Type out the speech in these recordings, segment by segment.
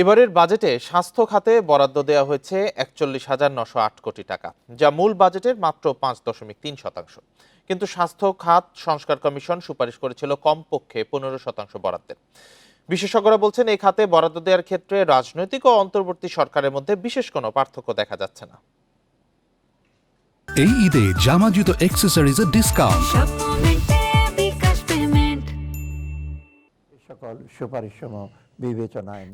এবারের বাজেটে স্বাস্থ্য খাতে বরাদ্দ দেওয়া হয়েছে একচল্লিশ হাজার নশো আট কোটি টাকা যা মূল বাজেটের মাত্র পাঁচ দশমিক তিন শতাংশ। কিন্তু স্বাস্থ্য খাত সংস্কার কমিশন সুপারিশ করেছিল কমপক্ষে পনেরো শতাংশ বরাদ্দের। বিশেষজ্ঞরা বলছেন এই খাতে বরাদ্দ দেওয়ার ক্ষেত্রে রাজনৈতিক ও অন্তর্বর্তী সরকারের মধ্যে বিশেষ কোনো পার্থক্য দেখা যাচ্ছে না। এই ঈদে জামা জুতো অ্যাক্সেসরিজের ডিসকাউন্ট সকল সুপারিশসমূহ বিবেচনায়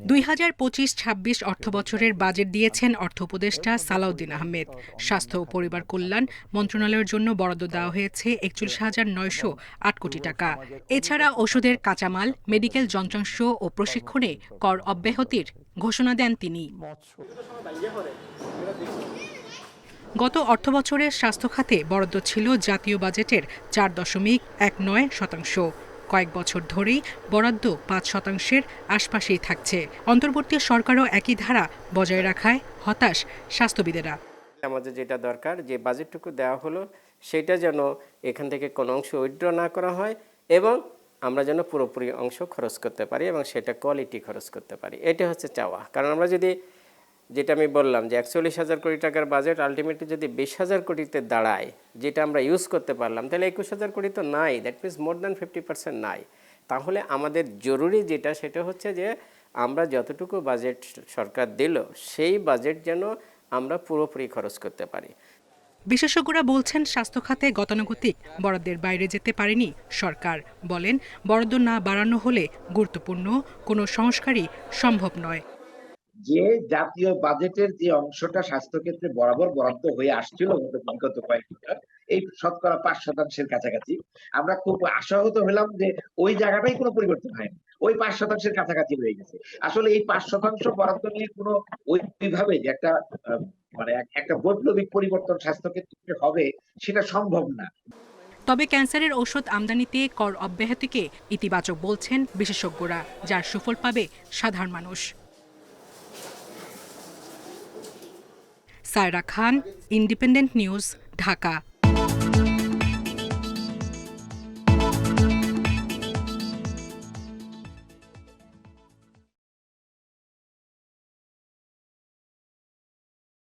পঁচিশ ছাব্বিশ অর্থবছরের বাজেট দিয়েছেন অর্থ উপদেষ্টা সালাউদ্দিন আহমেদ। স্বাস্থ্য ও পরিবার কল্যাণ মন্ত্রণালয়ের জন্য বরাদ্দ দেওয়া হয়েছে একচল্লিশ হাজার নয়শো আট কোটি টাকা। এছাড়া ওষুধের কাঁচামাল, মেডিকেল যন্ত্রাংশ ও প্রশিক্ষণে কর অব্যাহতির ঘোষণা দেন তিনি। গত অর্থবছরে স্বাস্থ্য খাতে বরাদ্দ ছিল জাতীয় বাজেটের চার দশমিক এক নয় শতাংশ। কয়েক বছর ধরেই বরাদ্দ পাঁচ শতাংশের আশপাশেই থাকছে। অন্তর্বর্তী সরকারও একই ধারা বজায় রাখায় হতাশ স্বাস্থ্যবিদেরা। আমাদের যেটা দরকার, যে বাজেটটুকু দেওয়া হলো, সেটা যেন এখান থেকে কোনো অংশ উইথড্র না করা হয় এবং আমরা যেন পুরোপুরি অংশ খরচ করতে পারি এবং সেটা কোয়ালিটি খরচ করতে পারি। এটা হচ্ছে চাওয়া। কারণ আমরা যদি, যেটা আমি বললাম যে একচল্লিশ হাজার কোটি টাকার বাজেট আলটিমেটলি যদি বিশ হাজার কোটিতে দাঁড়ায় যেটা আমরা ইউজ করতে পারলাম, তাহলে একুশ হাজার কোটি তো নাই that means more than fifty percent নাই। তাহলে আমাদের জরুরি যেটা, সেটা হচ্ছে যে আমরা যতটুকু বাজেট সরকার দিল, সেই বাজেট যেন আমরা পুরোপুরি খরচ করতে পারি। বিশেষজ্ঞরা বলছেন, স্বাস্থ্য খাতে গতানুগতিক বরাদ্দের বাইরে যেতে পারেনি সরকার। বলেন, বরাদ্দ না বাড়ানো হলে গুরুত্বপূর্ণ, কোনো সংস্কারই সম্ভব নয়। যে জাতীয় বাজেটের যে অংশটা স্বাস্থ্যক্ষেত্রে বরাবর বরাদ্দ হয়ে আসছিল গত বিগত কয়েক বছর, এই শতকরা পাঁচ শতাংশের কাছাকাছি, আমরা খুব আশাহত হলাম যে ওই জায়গাটাই কোনো পরিবর্তন হয়নি। ওই পাঁচ শতাংশের কাছাকাছি রয়ে গেছে। আসলে এই পাঁচ শতাংশ বরাদ্দ নিয়ে কোনো ওইভাবে যে একটা মানে একটা বৈপ্লবিক পরিবর্তন স্বাস্থ্যক্ষেত্রে হবে সেটা সম্ভব না। তবে ক্যান্সারের ঔষধ আমদানিতে কর অব্যাহতিকে ইতিবাচক বলছেন বিশেষজ্ঞরা, যার সুফল পাবে সাধারণ মানুষ। Saira Khan independent news Dhaka.